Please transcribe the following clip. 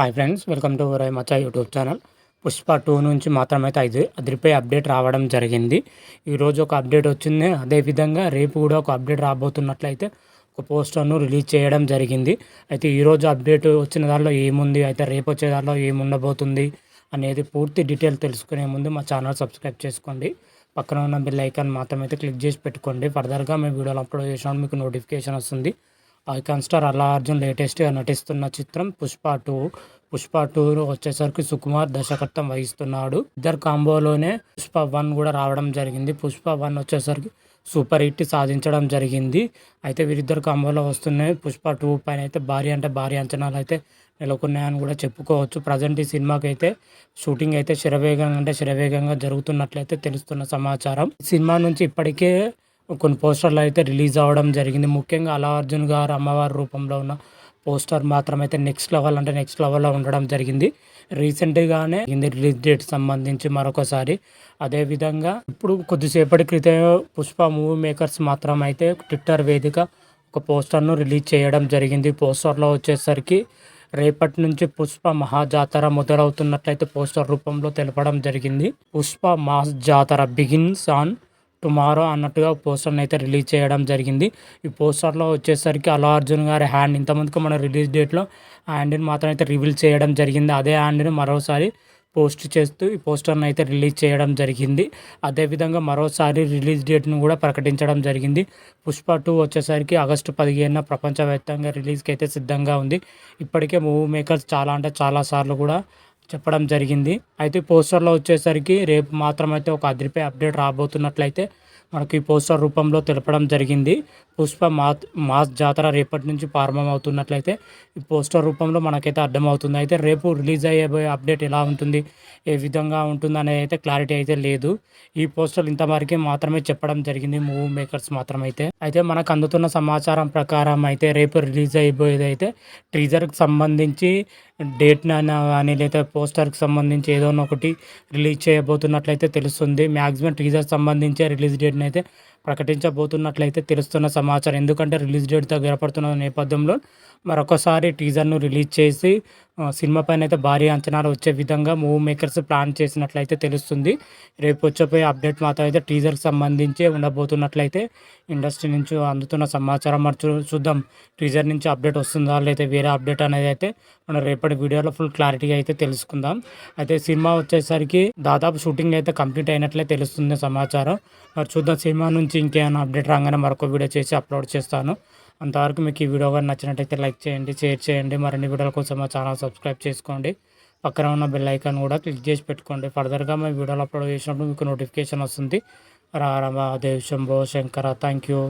Hi friends welcome to Rai Macha YouTube channel Pushpa two నుంచి మాత్రమైతే ఐదు అదిరిపై update రావడం జరిగింది. ఈరోజు ఒక అప్డేట్ వచ్చింది. అదేవిధంగా రేపు కూడా ఒక అప్డేట్ రాబోతున్నట్లయితే ఒక పోస్టర్ను రిలీజ్ చేయడం జరిగింది. అయితే ఈరోజు అప్డేట్ వచ్చిన దానిలో ఏముంది? అయితే రేపు వచ్చే దానిలో ఏముండబోతుంది? అనేది పూర్తి డీటెయిల్ తెలుసుకునే ముందు మా ఛానల్ సబ్స్క్రైబ్ చేసుకోండి. పక్కన ఉన్న బెల్ ఐకాన్ మాత్రమైతే క్లిక్ చేసి పెట్టుకోండి. ఫర్దర్గా మేము వీడియోలు అప్లోడ్ చేసినప్పుడు మీకు నోటిఫికేషన్ వస్తుంది. ఐకాన్ స్టార్ అల్లా అర్జున్ లేటెస్ట్గా నటిస్తున్న చిత్రం పుష్ప టూ. పుష్ప టూ వచ్చేసరికి సుకుమార్ దర్శకత్వం వహిస్తున్నాడు. ఇద్దరు కాంబోలోనే పుష్ప వన్ కూడా రావడం జరిగింది. పుష్ప వన్ వచ్చేసరికి సూపర్ హిట్ సాధించడం జరిగింది. అయితే వీరిద్దరు కాంబోలో వస్తున్నాయి. పుష్ప టూ పైన అయితే భారీ అంటే భారీ అంచనాలు అయితే నెలకొన్నాయని కూడా చెప్పుకోవచ్చు. ప్రజెంట్ ఈ సినిమాకి అయితే షూటింగ్ అయితే శరవేగంగా అంటే శరవేగంగా జరుగుతున్నట్లయితే తెలుస్తున్న సమాచారం. సినిమా నుంచి ఇప్పటికే కొన్ని పోస్టర్లు అయితే రిలీజ్ అవ్వడం జరిగింది. ముఖ్యంగా అల్లా అర్జున్ గారు అమ్మవారి రూపంలో ఉన్న పోస్టర్ మాత్రం అయితే నెక్స్ట్ లెవెల్ అంటే నెక్స్ట్ లెవెల్లో ఉండడం జరిగింది. రీసెంట్గానే ఇది రిలీజ్ డేట్ సంబంధించి మరొకసారి అదేవిధంగా ఇప్పుడు కొద్దిసేపటి క్రితం పుష్ప మూవీ మేకర్స్ మాత్రం అయితే ట్విట్టర్ వేదిక ఒక పోస్టర్ను రిలీజ్ చేయడం జరిగింది. పోస్టర్లో వచ్చేసరికి రేపటి నుంచి పుష్ప మహాజాతర మొదలవుతున్నట్లయితే పోస్టర్ రూపంలో తెలపడం జరిగింది. Pushpa mass Jatara begins on tomorrow అన్నట్టుగా పోస్టర్ని అయితే రిలీజ్ చేయడం జరిగింది. ఈ పోస్టర్లో వచ్చేసరికి అల్లు అర్జున్ గారి హ్యాండ్ ఇంతమందికి మన రిలీజ్ డేట్లో హ్యాండ్ని మాత్రం అయితే రివీల్ చేయడం జరిగింది. అదే హ్యాండ్ని మరోసారి పోస్ట్ చేస్తూ ఈ పోస్టర్ని అయితే రిలీజ్ చేయడం జరిగింది. అదేవిధంగా మరోసారి రిలీజ్ డేట్ను కూడా ప్రకటించడం జరిగింది. పుష్ప టూ వచ్చేసరికి ఆగస్టు పదిహేనున ప్రపంచవ్యాప్తంగా రిలీజ్కి అయితే సిద్ధంగా ఉంది. ఇప్పటికే మూవీ మేకర్స్ చాలా అంటే చాలా సార్లు కూడా చెప్పడం జరిగింది. అయితే పోస్టర్లో వచ్చేసరికి రేపు మాత్రమైతే ఒక అదిరిపై అప్డేట్ రాబోతున్నట్లయితే మనకి పోస్టర్ రూపంలో తెలపడం జరిగింది. పుష్ప మా మాస్ జాతర రేపటి నుంచి ప్రారంభమవుతున్నట్లయితే ఈ పోస్టర్ రూపంలో మనకైతే అర్థమవుతుంది. అయితే రేపు రిలీజ్ అయ్యే అప్డేట్ ఎలా ఉంటుంది? ఏ విధంగా ఉంటుంది అనేది అయితే క్లారిటీ అయితే లేదు. ఈ పోస్టర్ ఇంతవరకు మాత్రమే చెప్పడం జరిగింది. మూవీ మేకర్స్ మాత్రమైతే. అయితే మనకు అందుతున్న సమాచారం ప్రకారం అయితే రేపు రిలీజ్ అయిపోయేది అయితే టీజర్కి సంబంధించి డేట్ కానీ లేదా పోస్టర్కి సంబంధించి ఏదో ఒకటి రిలీజ్ చేయబోతున్నట్లయితే తెలుస్తుంది. మ్యాక్సిమం టీజర్ సంబంధించే రిలీజ్ డేట్ డేట్ని అయితే ప్రకటించబోతున్నట్లయితే తెలుస్తున్న సమాచారం. ఎందుకంటే రిలీజ్ డేట్తో గడపడుతున్న నేపథ్యంలో మరొకసారి టీజర్ను రిలీజ్ చేసి సినిమా పైన అయితే భారీ అంచనాలు వచ్చే విధంగా మూవీ మేకర్స్ ప్లాన్ చేసినట్లయితే తెలుస్తుంది. రేపు వచ్చేపోయే అప్డేట్ మాత్రం అయితే టీజర్కి సంబంధించి ఉండబోతున్నట్లయితే ఇండస్ట్రీ నుంచి అందుతున్న సమాచారం మరి చూద్దాం. టీజర్ నుంచి అప్డేట్ వస్తుందా లేదా వేరే అప్డేట్ అనేది అయితే మనం రేపటి వీడియోలో ఫుల్ క్లారిటీగా అయితే తెలుసుకుందాం. అయితే సినిమా వచ్చేసరికి దాదాపు షూటింగ్ అయితే కంప్లీట్ అయినట్లే తెలుస్తుంది సమాచారం. మరి చూద్దాం సినిమా నుంచి ఇంకేమైనా అప్డేట్ రాగానే మరొక వీడియో చేసి అప్లోడ్ చేస్తాను. అంతవరకు మీకు ఈ వీడియో కానీ నచ్చినట్టయితే లైక్ చేయండి షేర్ చేయండి. మరిన్ని వీడియోల కోసం మా ఛానల్ సబ్స్క్రైబ్ చేసుకోండి. పక్కన ఉన్న బెల్ ఐకాన్ కూడా క్లిక్ చేసి పెట్టుకోండి. ఫర్దర్గా మేము వీడియోలు అప్లోడ్ చేసినప్పుడు మీకు నోటిఫికేషన్ వస్తుంది. రారమా దేవ్ శంభో శంకర థ్యాంక్ యూ